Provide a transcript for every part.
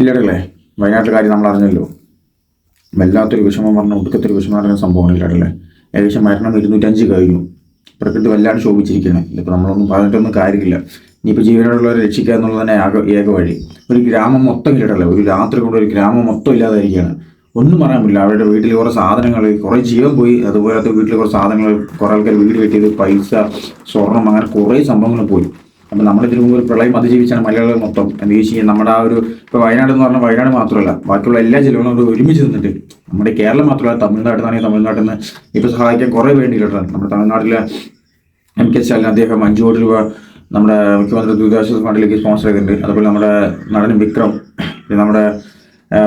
ഇല്ലടല്ലേ? വയനാട്ടിലെ കാര്യം നമ്മൾ അറിഞ്ഞല്ലോ. വല്ലാത്തൊരു വിഷമം പറഞ്ഞ ഒടുക്കത്തൊരു വിഷമം പറഞ്ഞ സംഭവമാണ് ഇല്ലടല്ലേ? ഏകദേശം മരണം ഇരുന്നൂറ്റഞ്ച് കഴിഞ്ഞു. പ്രകൃതി വല്ലാണ്ട് ശോഭിച്ചിരിക്കുകയാണ്. ഇതിപ്പോൾ നമ്മളൊന്നും പറഞ്ഞിട്ടൊന്നും കാര്യമില്ല. ഇനിയിപ്പോൾ ജീവനുള്ളവരെ രക്ഷിക്കുക എന്നുള്ളത് തന്നെ ആകെ ഏക വഴി. ഒരു ഗ്രാമം മൊത്തം ഇല്ലടല്ലേ? ഒരു രാത്രി കൊണ്ട് ഒരു ഗ്രാമം മൊത്തം ഇല്ലാതായിരിക്കുകയാണ്. ഒന്നും പറയാൻ പറ്റില്ല. അവരുടെ വീട്ടിൽ കുറേ സാധനങ്ങൾ കുറേ ജീവൻ പോയി. അതുപോലത്തെ വീട്ടിൽ കുറേ സാധനങ്ങൾ കുറേ ആൾക്കാർ വീട് കെട്ടിയത് പൈസ സ്വർണം അങ്ങനെ കുറേ സംഭവങ്ങൾ പോയി. അപ്പം നമ്മൾ ഇതിനു മുമ്പ് ഒരു പ്രളയം അതിജീവിച്ചാണ് മലയാളികൾ മൊത്തം. കഴിഞ്ഞാൽ നമ്മുടെ ആ ഒരു ഇപ്പോൾ വയനാട് എന്ന് പറഞ്ഞാൽ വയനാട് മാത്രമല്ല ബാക്കിയുള്ള എല്ലാ ജില്ലകളും അവർ ഒരുമിച്ച് നിന്നിട്ട് നമ്മുടെ കേരളം മാത്രമല്ല തമിഴ്നാട്ടിൽ തമിഴ്നാട്ടിൽ നിന്ന് ഇപ്പോൾ സഹായിക്കാൻ കുറേ വേണ്ടിയിട്ടുണ്ട് നമ്മുടെ തമിഴ്നാട്ടിലെ എം കെ സ്റ്റാലിൻ അദ്ദേഹം അഞ്ചു കോടി രൂപ നമ്മുടെ മുഖ്യമന്ത്രി ദുരിതാശ്വാസ ഫണ്ടിലേക്ക് സ്പോൺസർ ചെയ്തിട്ടുണ്ട്. അതുപോലെ നമ്മുടെ നടൻ വിക്രം പിന്നെ നമ്മുടെ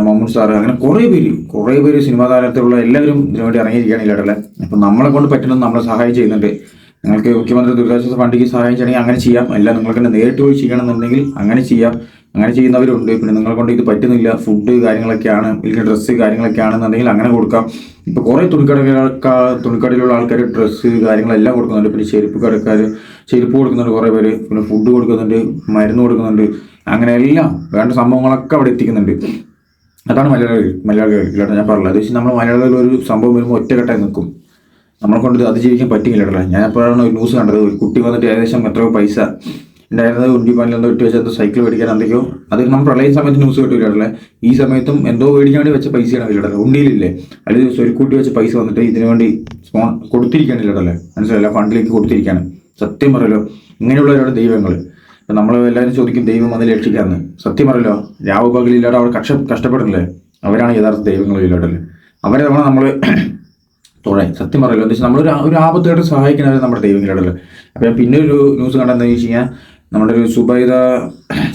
മമ്മൂൺ സാർ അങ്ങനെ കുറേ പേര് കുറേ പേര് സിനിമാ താരത്തിലുള്ള എല്ലാവരും ഇതിനുവേണ്ടി ഇറങ്ങിയിരിക്കുകയാണ് ഇല്ലാട്ടല്ലേ അപ്പം നമ്മളെ കൊണ്ട് പറ്റുന്നത് നമ്മളെ സഹായം ചെയ്യുന്നുണ്ട്. നിങ്ങൾക്ക് മുഖ്യമന്ത്രി ദുരിതാശ്വാസ ഫണ്ടിക്ക് സഹായം ചെയ്യണമെങ്കിൽ അങ്ങനെ ചെയ്യാം. അല്ല നിങ്ങൾക്ക് തന്നെ നേരിട്ട് പോയി ചെയ്യണമെന്നുണ്ടെങ്കിൽ അങ്ങനെ ചെയ്യാം. അങ്ങനെ ചെയ്യുന്നവരുണ്ട്. പിന്നെ നിങ്ങളെ കൊണ്ട് ഇത് പറ്റുന്നില്ല. ഫുഡ് കാര്യങ്ങളൊക്കെയാണ്. ഇല്ലെങ്കിൽ ഡ്രസ്സ് കാര്യങ്ങളൊക്കെ ആണെന്നുണ്ടെങ്കിൽ അങ്ങനെ കൊടുക്കാം. ഇപ്പോൾ കുറേ തുണിക്കടകൾ തുണിക്കടയിലുള്ള ആൾക്കാർ ഡ്രസ്സ് കാര്യങ്ങളെല്ലാം കൊടുക്കുന്നുണ്ട്. പിന്നെ ചെരുപ്പ് കടക്കാർ ചെരുപ്പ് കൊടുക്കുന്നുണ്ട് കുറേ പേര്. പിന്നെ ഫുഡ് കൊടുക്കുന്നുണ്ട് മരുന്ന് കൊടുക്കുന്നുണ്ട്. അങ്ങനെ എല്ലാം വേണ്ട സംഭവങ്ങളൊക്കെ അവിടെ എത്തിക്കുന്നുണ്ട്. അതാണ് മലയാളികൾ മലയാളികൾ ഇല്ലാണ്ട് ഞാൻ പറഞ്ഞത്. അത് വെച്ച് നമ്മൾ മലയാളികൾ ഒരു സംഭവം വരുമ്പോൾ ഒറ്റക്കെട്ടായി നിൽക്കും. നമ്മളെ കൊണ്ട് അതിജീവിക്കാൻ കേട്ടോ ഞാൻ എപ്പോഴാണ് ഒരു ന്യൂസ് കണ്ടത്? ഒരു കുട്ടി വന്നിട്ട് ഏകദേശം എത്രയോ പൈസ ഉണ്ടായിരുന്നത് ഉണ്ടിപ്പാനിൽ എന്തോ ഇട്ട് വെച്ചാൽ സൈക്കിൾ മേടിക്കാൻ എന്തൊക്കെയോ. അത് നമ്മൾ പ്രളയ സമയത്ത് ന്യൂസ് കിട്ടില്ലേ ഈ സമയത്തും എന്തോ മേടിക്കാൻ വേണ്ടി വെച്ച പൈസയാണ് ഇല്ലടല്ലേ ഉണ്ടിയിലില്ലേ? ഒരു സ്വരുക്കൂട്ടി വെച്ച പൈസ വന്നിട്ട് ഇതിനു വേണ്ടി സ്പോൺ കൊടുത്തിരിക്കാനില്ലടല്ലേ മനസ്സിലല്ല ഫണ്ടിലേക്ക് കൊടുത്തിരിക്കാണ് സത്യം പറയല്ലോ ഇങ്ങനെയുള്ളവരാണ് ദൈവങ്ങൾ. ഇപ്പം നമ്മൾ എല്ലാവരും ചോദിക്കും ദൈവം വന്ന് രക്ഷിക്കാമെന്ന് സത്യം പറയല്ലോ രാവ് പകലില്ലാതെ അവർ കഷ്ട കഷ്ടപ്പെടുന്നില്ലേ? അവരാണ് യഥാർത്ഥ ദൈവങ്ങൾ ഇല്ലാടല്ലേ അവരെ നമ്മൾ നമ്മൾ തൊഴാൻ സത്യം പറയല്ലോ. എന്താ വെച്ചാൽ നമ്മളൊരു ഒരു ആപത്തായിട്ട് സഹായിക്കുന്നവരെ നമ്മുടെ ദൈവങ്ങളാണല്ലോ അപ്പം പിന്നെ ഒരു ന്യൂസ് കണ്ടെന്ന് വെച്ച് കഴിഞ്ഞാൽ നമ്മുടെ ഒരു സുബൈദ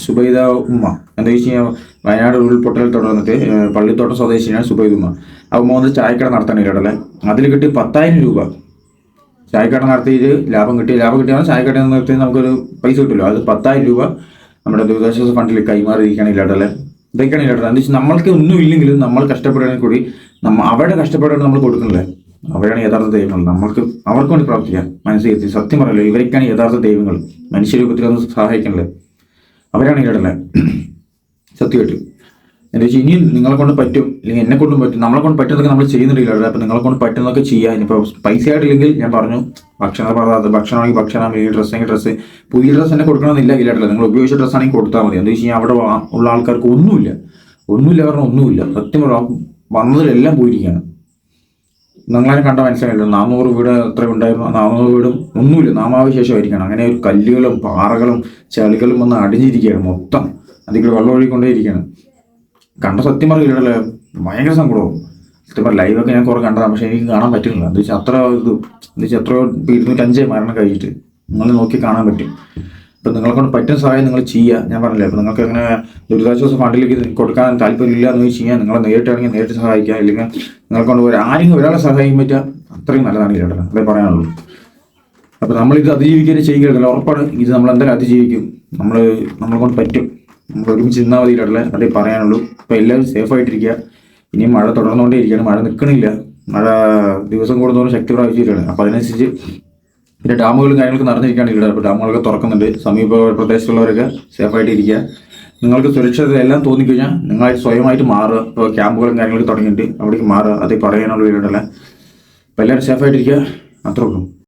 സുബൈദ ഉമ്മ. എന്താ വെച്ച് കഴിഞ്ഞാൽ വയനാട് ഉരുൾപൊട്ടൽ തുടർന്നിട്ട് പള്ളിത്തോട്ടം സ്വദേശിയാണ് സുബൈദ ഉമ്മ. ഉമ്മ വന്ന് ചായക്കട നടത്തണില്ലേ അതിൽ കിട്ടി പത്തായിരം രൂപ. ചായക്കട നടത്തിയിട്ട് ലാഭം കിട്ടി. ലാഭം കിട്ടിയാൽ ചായക്കട നിർത്തി നമുക്കൊരു പൈസ കിട്ടുമല്ലോ. അത് പത്തായിരം രൂപ നമ്മുടെ ദുരിതാശ്വാസ ഫണ്ടിൽ കൈമാറിയിരിക്കുകയാണ് ഇല്ലാട്ടല്ലേ ഇതൊക്കെയാണ് ഇല്ലാട്ടത് എന്താ വെച്ചാൽ നമ്മൾക്ക് ഒന്നും ഇല്ലെങ്കിലും നമ്മൾ കഷ്ടപ്പെടുകയാണെങ്കിൽ കൂടി നമ്മ അവരുടെ കഷ്ടപ്പെടാണ് നമ്മൾ കൊടുക്കുന്നില്ലേ അവരാണ് യഥാർത്ഥ ദൈവങ്ങൾ. നമ്മൾക്ക് അവർക്ക് വേണ്ടി പ്രാർത്ഥിക്കാം. മനസ്സിലെത്തി സത്യം പറയല്ലോ ഇവരൊക്കെയാണ് യഥാർത്ഥ ദൈവങ്ങൾ. മനുഷ്യരൂപത്തിൽ ഒന്ന് സഹായിക്കണല്ലേ. അവരാണ് ഇടല്ലേ? സത്യമായിട്ട്. എന്താ വെച്ചാൽ ഇനിയും നിങ്ങളെ കൊണ്ട് പറ്റും അല്ലെങ്കിൽ എന്നെ കൊണ്ടും പറ്റും. നമ്മളെ കൊണ്ട് പറ്റുന്നതൊക്കെ നമ്മൾ ചെയ്യുന്നുണ്ടല്ലോ അപ്പം നിങ്ങളെ കൊണ്ട് പറ്റുന്നതൊക്കെ ചെയ്യാം. ഇനിയിപ്പോൾ പൈസ ആയിട്ടില്ലെങ്കിൽ ഞാൻ പറഞ്ഞു ഭക്ഷണ പദാർത്ഥം ഭക്ഷണമാണെങ്കിൽ ഭക്ഷണം ഈ ഡ്രസ്സെങ്കിൽ ഡ്രസ്സ്. പുതിയ ഡ്രസ്സ് തന്നെ കൊടുക്കണമെന്നില്ല ഇല്ലാട്ടില്ല നിങ്ങൾ ഉപയോഗിച്ച ഡ്രസ്സാണെങ്കിൽ കൊടുത്താൽ മതി. എന്താ വെച്ച് കഴിഞ്ഞാൽ അവിടെ ഉള്ള ആൾക്കാർക്ക് ഒന്നുമില്ല. ഒന്നുമില്ല പറഞ്ഞാൽ ഒന്നുമില്ല. സത്യം പറയാം വന്നതിലെല്ലാം പോയിരിക്കുകയാണ്. നിങ്ങളെ കണ്ട മനസ്സിലായില്ല നാനൂറ് വീട് എത്ര ഉണ്ടായിരുന്നു? നാനൂറ് വീടും ഒന്നുമില്ല നാമാവശേഷമായിരിക്കണം അങ്ങനെ ഒരു കല്ലുകളും പാറകളും ചെളികളും വന്ന് അടിഞ്ഞിരിക്കുകയാണ് മൊത്തം. അതിൽ വെള്ളം ഒഴുകിക്കൊണ്ടേയിരിക്കുകയാണ്. കണ്ട സത്യം പറയില്ലല്ലേ ഭയങ്കര സങ്കടവും. സത്യം പറഞ്ഞ ലൈവൊക്കെ ഞാൻ കുറേ കണ്ടതാണ് പക്ഷേ എനിക്ക് കാണാൻ പറ്റുന്നില്ല. എന്താ വെച്ചാൽ അത്ര ഇത് എന്താ വെച്ചാൽ എത്രയോ ഇരുന്നൂറ്റഞ്ച് മരണം കഴിഞ്ഞിട്ട് നിങ്ങൾ നോക്കി കാണാൻ പറ്റും. ഇപ്പം നിങ്ങളെ കൊണ്ട് പറ്റുന്ന സഹായം നിങ്ങൾ ചെയ്യുക ഞാൻ പറഞ്ഞില്ലേ അപ്പം നിങ്ങൾക്ക് അങ്ങനെ ദുരിതാശ്വാസ ഫണ്ടിലേക്ക് കൊടുക്കാൻ താല്പര്യമില്ല എന്ന് വെച്ച് കഴിഞ്ഞാൽ നിങ്ങളെ നേരിട്ടാണെങ്കിൽ നേരിട്ട് സഹായിക്കുക അല്ലെങ്കിൽ നിങ്ങളെ കൊണ്ട് ആരെങ്കിലും ഒരാളെ സഹായിക്കാൻ പറ്റുക അത്രയും നല്ലതാണ് ചേട്ടാ അതേ പറയാനുള്ളൂ. അപ്പം നമ്മളിത് അതിജീവിക്കാൻ ചെയ്യുകയല്ല ഉറപ്പാണ് ഇത് നമ്മൾ എന്തായാലും അതിജീവിക്കും. നമ്മൾ നമ്മളെ കൊണ്ട് പറ്റും. നമ്മൾ ഒരുമിച്ച് നിന്നാൽ മതി ഇടല്ലേ അതേ പറയാനുള്ളൂ. അപ്പോൾ എല്ലാവരും സേഫ് ആയിട്ടിരിക്കുക. ഇനിയും മഴ തുടർന്നുകൊണ്ടേ ഇരിക്കുകയാണ്. മഴ നിൽക്കണില്ല മഴ ദിവസം കൂടുന്നതോറും ശക്തി പ്രാപിച്ചിരിക്കുകയാണ്. അപ്പോൾ അതിനനുസരിച്ച് പിന്നെ ഡാമുകളും കാര്യങ്ങളൊക്കെ നടന്നിരിക്കുകയാണ് ഇവിടെ അപ്പോൾ ഡാമുകളൊക്കെ തുറക്കുന്നുണ്ട്. സമീപ പ്രദേശത്തുള്ളവരൊക്കെ സേഫായിട്ട് ഇരിക്കുക നിങ്ങൾക്ക് സുരക്ഷിതത എല്ലാം തോന്നിക്കഴിഞ്ഞാൽ നിങ്ങൾ സ്വയമായിട്ട് മാറുക. ഇപ്പോൾ ക്യാമ്പുകളും കാര്യങ്ങളൊക്കെ തുടങ്ങിയിട്ട് അവിടേക്ക് മാറുക. അതേ പറയാനുള്ള വീടല്ല അപ്പോൾ എല്ലാവരും സേഫായിട്ടിരിക്കുക. അത്രേ ഉള്ളൂ.